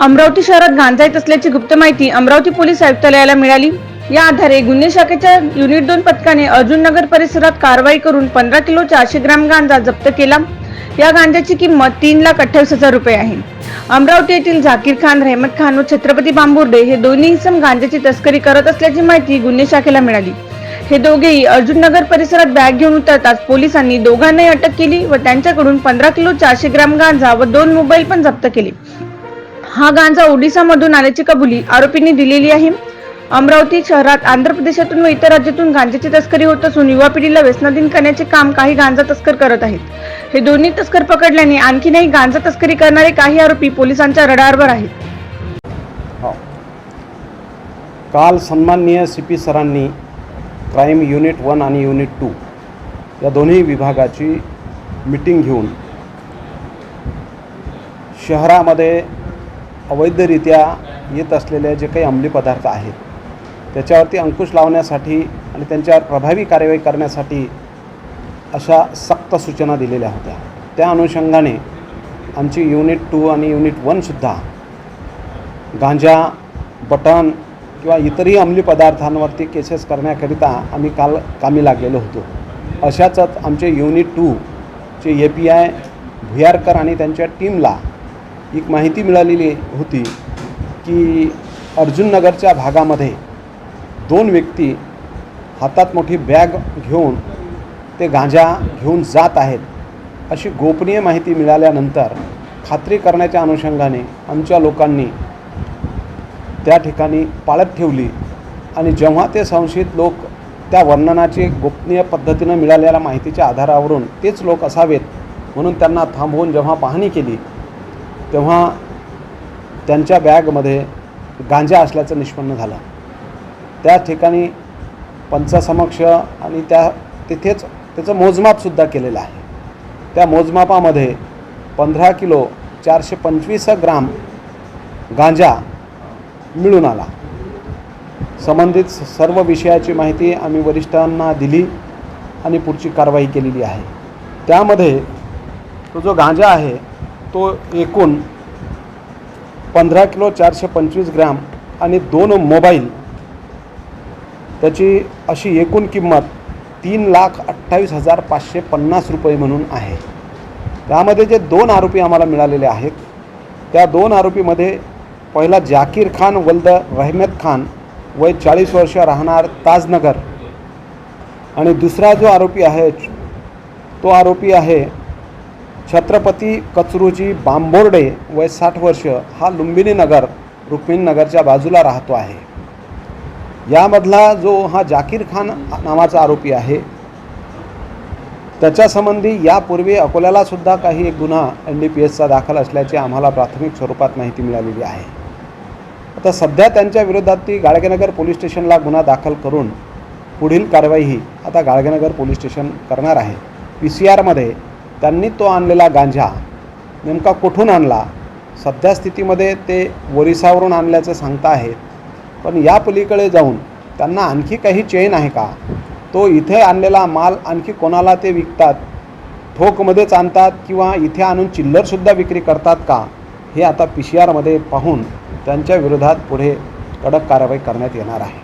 अमरावती शहरात गांजा येत असल्याची गुप्त माहिती अमरावती पोलीस आयुक्तालयाला मिळाली. या आधारे गुन्हे शाखेच्या युनिट दोन पथकाने अर्जुन नगर परिसरात कारवाई करून पंधरा किलो चारशे ग्रॅम गांजा जप्त केला. या गांजाची किंमत तीन लाख अठ्ठावीस हजार रुपये आहे. अमरावती येथील झाकीर खान रहमत खान व छत्रपती बांबुर्डे हे दोन्ही इसम गांजाची तस्करी करत असल्याची माहिती गुन्हे शाखेला मिळाली. हे दोघेही अर्जुन नगर परिसरात बॅग घेऊन उतरताच पोलिसांनी दोघांनाही अटक केली व त्यांच्याकडून पंधरा किलो चारशे ग्रॅम गांजा व दोन मोबाईल पण जप्त केले. हा गांजा ओडिसामधून आल्याची कबुली आरोपींनी दिलेली आहे. अमरावती शहरात आंध्र प्रदेशातून व इतर राज्यातून गांजाची तस्करी होत असून युवा पिढीला व्यसनाधीन करण्याचे काम काही गांजा तस्कर करत आहेत. हे दोन्ही तस्कर पकडल्याने आणखीनही गांजा तस्करी करणारे काही आरोपी पोलिसांच्या रडारवर आहेत. हो. काल सन्माननीय सी पी सरांनी क्राईम युनिट वन आणि युनिट टू या दोन्ही विभागाची मिटिंग घेऊन शहरामध्ये अवैधरित्या येत असलेले जे काही अंमली पदार्थ आहेत त्याच्यावरती अंकुश लावण्यासाठी आणि त्यांच्यावर प्रभावी कार्यवाही करण्यासाठी अशा सक्त सूचना दिलेल्या होत्या. त्या अनुषंगाने आमची युनिट टू आणि युनिट वनसुद्धा गांजा बटन किंवा इतरही अंमली पदार्थांवरती केसेस करण्याकरिता आम्ही काल कामी लागलेलो होतो. अशाच आमचे युनिट टूचे ए पी आय भुयारकर आणि त्यांच्या टीमला एक माहिती मिळालेली होती की अर्जुननगरच्या भागामध्ये दोन व्यक्ती हातात मोठी बॅग घेऊन ते गांजा घेऊन जात आहेत. अशी गोपनीय माहिती मिळाल्यानंतर खात्री करण्याच्या अनुषंगाने आमच्या लोकांनी त्या ठिकाणी पाळत ठेवली आणि जेव्हा ते संशयित लोक त्या वर्णनाची गोपनीय पद्धतीनं मिळालेल्या माहितीच्या आधारावरून तेच लोक असावेत म्हणून त्यांना थांबवून जेव्हा पाहणी केली तेव्हा त्यांच्या बॅगमध्ये गांजा असल्याचं निष्पन्न झालं. त्या ठिकाणी पंचासमक्ष आणि त्या तिथेच त्याचं मोजमापसुद्धा केलेलं आहे. त्या मोजमापामध्ये पंधरा किलो चारशे पंचवीस ग्राम गांजा मिळून आला. संबंधित सर्व विषयाची माहिती आम्ही वरिष्ठांना दिली आणि पुढची कारवाई केलेली आहे. त्यामध्ये तो जो गांजा आहे तो एकूण पंधरा किलो चारशे पंचवीस ग्रॅम आणि दोन मोबाईल त्याची अशी एकूण किंमत तीन लाख अठ्ठावीस हजार पाचशे पन्नास रुपये म्हणून आहे. त्यामध्ये जे दोन आरोपी आम्हाला मिळालेले आहेत त्या दोन आरोपीमध्ये पहिला जाकीर खान वल्द रहमत खान वय चाळीस वर्ष राहणार ताजनगर. आणि दुसरा जो आरोपी आहे तो आरोपी आहे छत्रपती कचरूजी बांबोर्डे वय साठ वर्ष हा लुंबिनी नगर रुक्मिणीनगरच्या बाजूला राहतो आहे. यामधला जो हा जाकीर खान नावाचा आरोपी आहे त्याच्यासंबंधी यापूर्वी अकोल्याला सुद्धा काही एक गुन्हा एन डी पी एसचा दाखल असल्याची आम्हाला प्राथमिक स्वरूपात माहिती मिळालेली आहे. आता सध्या त्यांच्या विरोधात ती गाडगेनगर पोलीस स्टेशनला गुन्हा दाखल करून पुढील कारवाई ही आता गाडगेनगर पोलीस स्टेशन करणार आहे. पी सी आरमध्ये त्यांनी तो आणलेला गांजा नेमका कुठून आणला? सध्या स्थितीमध्ये ते ओरिसावरून आणल्याचं सांगता आहेत. पण या पलीकडे जाऊन त्यांना आणखी काही चेन आहे का? तो इथे आणलेला माल आणखी कोणाला ते विकतात? ठोकमध्येच आणतात किंवा इथे आणून चिल्लरसुद्धा विक्री करतात का? हे आता पी सी आरमध्ये पाहून त्यांच्या विरोधात पुढे कडक कारवाई करण्यात येणार आहे.